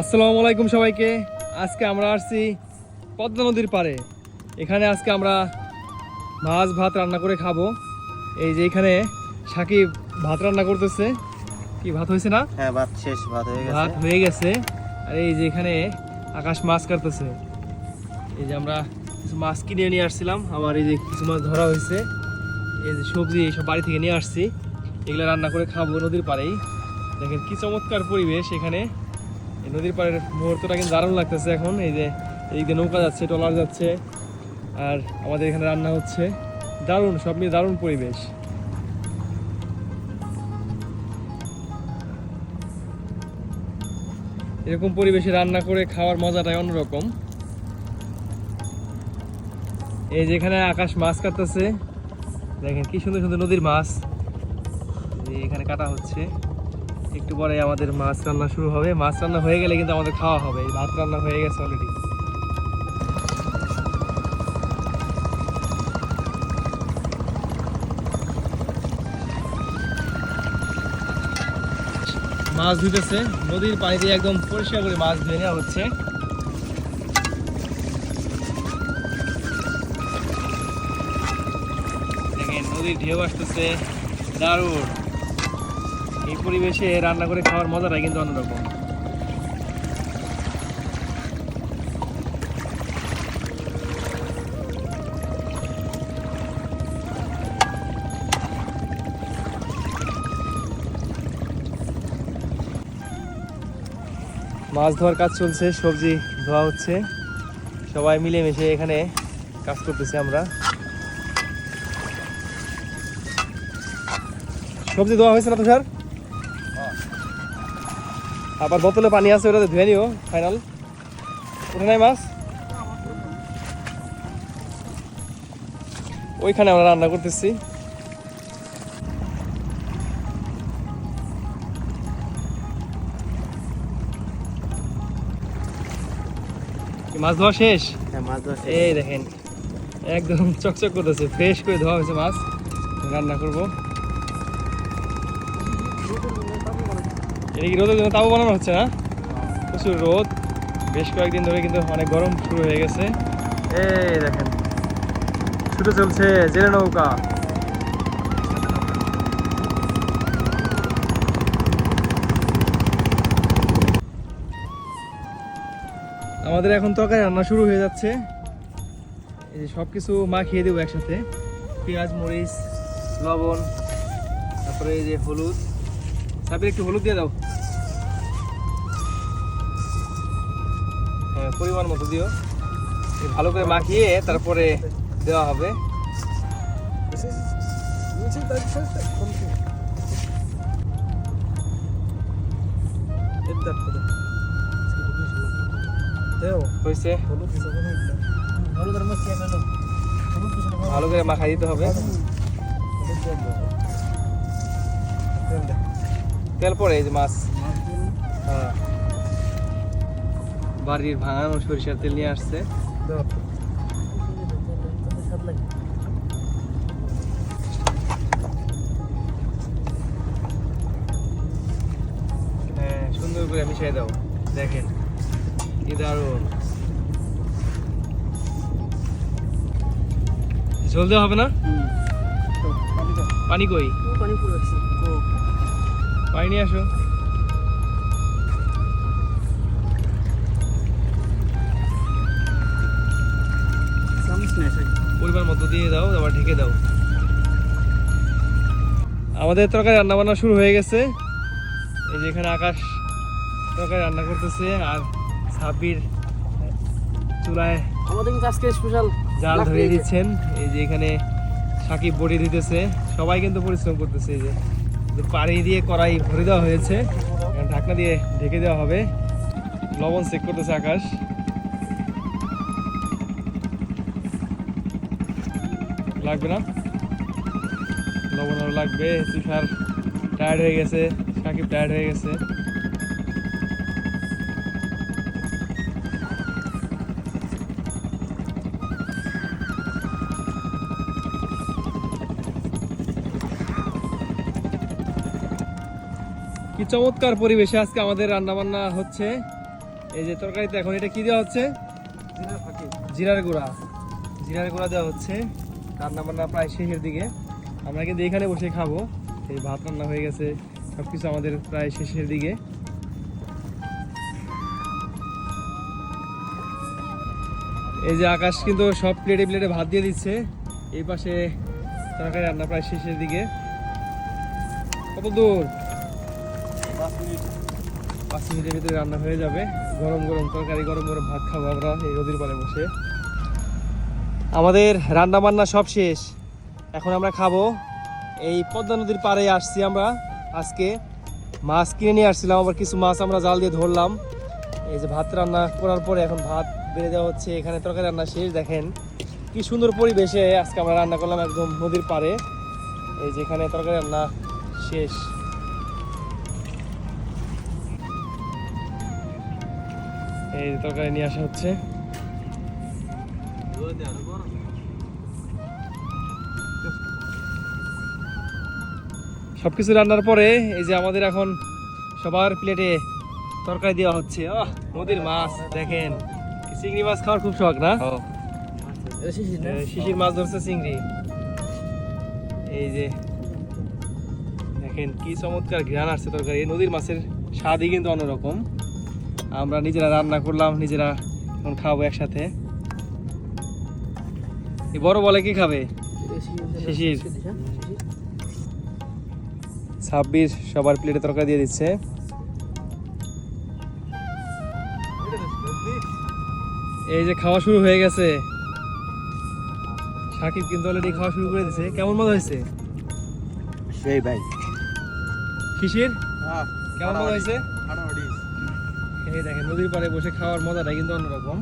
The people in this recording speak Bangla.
আসসালামু আলাইকুম সবাইকে। আজকে আমরা আসছি পদ্মা নদীর পাড়ে। এখানে আজকে আমরা মাছ ভাত রান্না করে খাব। এই যে এখানে সাকিব ভাত রান্না করতেছে। কি ভাত হয়েছে না? হ্যাঁ ভাত শেষ ভাত হয়ে গেছে। ভাত হয়ে গেছে। আর এই যে এখানে আকাশ মাছ কাটতেছে। এই যে আমরা কিছু মাছ কিনে নিয়ে আসছিলাম। আবার এই যে কিছু মাছ ধরা হয়েছে। এই যে সবজি এইসব বাড়ি থেকে নিয়ে আসছি। এগুলো রান্না করে খাব নদীর পাড়েই। দেখেন কি চমৎকার পরিবেশ এখানে। এই নদীর পাড়ের মুহূর্তটা কিন্তু দারুণ লাগতেছে এখন। এই যে এই যে নৌকা যাচ্ছে টলার যাচ্ছে, আর আমাদের এখানে রান্না হচ্ছে। দারুণ, সব মিলিয়ে দারুণ পরিবেশ। এরকম পরিবেশে রান্না করে খাওয়ার মজাটাই অন্যরকম। এই যেখানে আকাশ মাছ কাটতেছে। দেখেন কি সুন্দর সুন্দর নদীর মাছ। এখানে কাটা হচ্ছে। একটু পরে আমাদের মাছ রান্না শুরু হবে। মাছ রান্না হয়ে গেলে কিন্তু আমাদের খাওয়া হবে। ভাত রান্না হয়ে গেছে অলরেডি মাছ ধুইতেছে। নদীর পানি দিয়ে একদম পরিষ্কার করে মাছ ধুয়ে নেওয়া হচ্ছে। নদীর ঢেউ আসতেছে। দারুণ। এই পরিবেশে রান্না করে খাওয়ার মজাটাই কিন্তু অন্যরকম। মাছ ধোয়ার কাজ চলছে, সবজি ধোয়া হচ্ছে। সবাই মিলেমিশে এখানে কাজ করতেছি আমরা। সবজি ধোয়া হয়েছে না তো, স্যার? আবার বোতলে পানি আছে ওটাতে ধুয়ে নিও ফাইনাল উঠে নাই মাছ? ওইখানে আমরা রান্না করতেছি। মাছ ধোয়া শেষ? হ্যাঁ মাছ ধোয়া। এই দেখেন একদম চকচক করতেছে ফ্রেশ করে ধোয়া হয়েছে মাছ। রান্না করব। কি রোদের জন্য তাও বানানো হচ্ছে না। প্রচুর রোদ। বেশ কয়েকদিন ধরে কিন্তু অনেক গরম শুরু হয়ে গেছে। এই দেখেন ছুটে চলছে জেলে নৌকা। আমাদের এখন তরকারি রান্না শুরু হয়ে যাচ্ছে। এই যে সব কিছু মাখিয়ে দেবো একসাথে। পেঁয়াজ মরিচ লবণ তারপরে এই যে হলুদ। সাবির একটু হলুদ দিয়ে দাও। পরিমাণ মতো দিও। ভালো করে মাখিয়ে তারপরে দেওয়া হবে। ভালো করে মাখাই দিতে হবে। তেল পরে এই মাছ। হ্যাঁ। বাড়ির ভাঙানো সরিষার তেল নিয়ে আসছে। হ্যাঁ সুন্দর করে মিশিয়ে দাও। দেখেন কি দারুণ। ঝোল দেওয়া হবে না? পানি কই? পানি নিয়ে আসো। দিয়ে দাও আবার ঢেকে দাও। আমাদের তরকারি রান্না বান্না শুরু হয়ে গেছে। এই যে এখানে আকাশ তরকারি রান্না করতেছে আর ছাপির চুলায় আমাদের কিন্তু আজকে স্পেশাল জাল ধরিয়ে দিচ্ছেন। এই যে এখানে সাকিব বড়ি দিতেছে। সবাই কিন্তু পরিশ্রম করতেছে এই যে। পাড়ি দিয়ে কড়াই ভরে দেওয়া হয়েছে। ঢাকনা দিয়ে ঢেকে দেওয়া হবে। লবণ চেক করতেছে আকাশ। লাগবে না। লবণ লাগবে তুষার টায়ার্ড হয়ে গেছে সাকিব টায়ার্ড হয়ে গেছে। কি চমৎকার পরিবেশে আজকে আমাদের রান্না বান্না হচ্ছে। এই যে তরকারিতে এখন এটা কি দেওয়া হচ্ছে? জিরার গুঁড়া। জিরার গুঁড়া দেওয়া হচ্ছে। রান্না বান্না প্রায় শেষের দিকে। আমরা কিন্তু এখানে বসে খাব। এই ভাত রান্না হয়ে গেছে। সব কিছু আমাদের প্রায় শেষের দিকে। এই যে আকাশ কিন্তু সব প্লেটে প্লেটে ভাত দিয়ে দিচ্ছে। এই পাশে তরকারি রান্না প্রায় শেষের দিকে। কত দূর? পাঁচ মিনিটের ভিতরে রান্না হয়ে যাবে। গরম গরম তরকারি, গরম গরম ভাত খাব আমরা এই নদীর পাড়ে বসে। আমাদের রান্না বান্না সব শেষ। এখন আমরা খাব। এই পদ্মা নদীর পাড়ে আসছি আমরা। আজকে মাছ কিনে নিয়ে আসছিলাম, আবার কিছু মাছ আমরা জাল দিয়ে ধরলাম। এই যে ভাত রান্না করার পরে এখন ভাত বেড়ে দেওয়া হচ্ছে, এখানে তরকারি রান্না শেষ। দেখেন কি সুন্দর পরিবেশে আজকে আমরা রান্না করলাম একদম নদীর পাড়ে। এই যে এখানে তরকারি রান্না শেষ। এই তরকারি নিয়ে আসা হচ্ছে। সবকিছু রান্নার পরে এই যে আমাদের এখন সবার প্লেটে তরকারি দেওয়া হচ্ছে। নদীর মাছ দেখেন। চিংড়ি মাছ খাওয়ার খুব শখ না? শিশির মাছ ধরছে চিংড়ি। এই যে দেখেন কি চমৎকার ঘ্রাণ আসছে তরকারি। এই নদীর মাছের স্বাদই কিন্তু অন্যরকম। আমরা নিজেরা রান্না করলাম নিজেরা এখন খাব একসাথে। বড় বলে কি খাবে? শিশির। ছাব্বিশ সবার প্লেটে তরকারি দিয়ে দিচ্ছে। এই যে খাওয়া শুরু হয়ে গেছে। সাকিব কিন্তু অলরেডি খাওয়া শুরু করে দিয়েছে কেমন মজা হয়েছে? সেই ভাই। শিশির? কেমন মজা হয়েছে? এই দেখেন নদীর পাড়ে বসে খাওয়ার মজাটা কিন্তু অন্যরকম।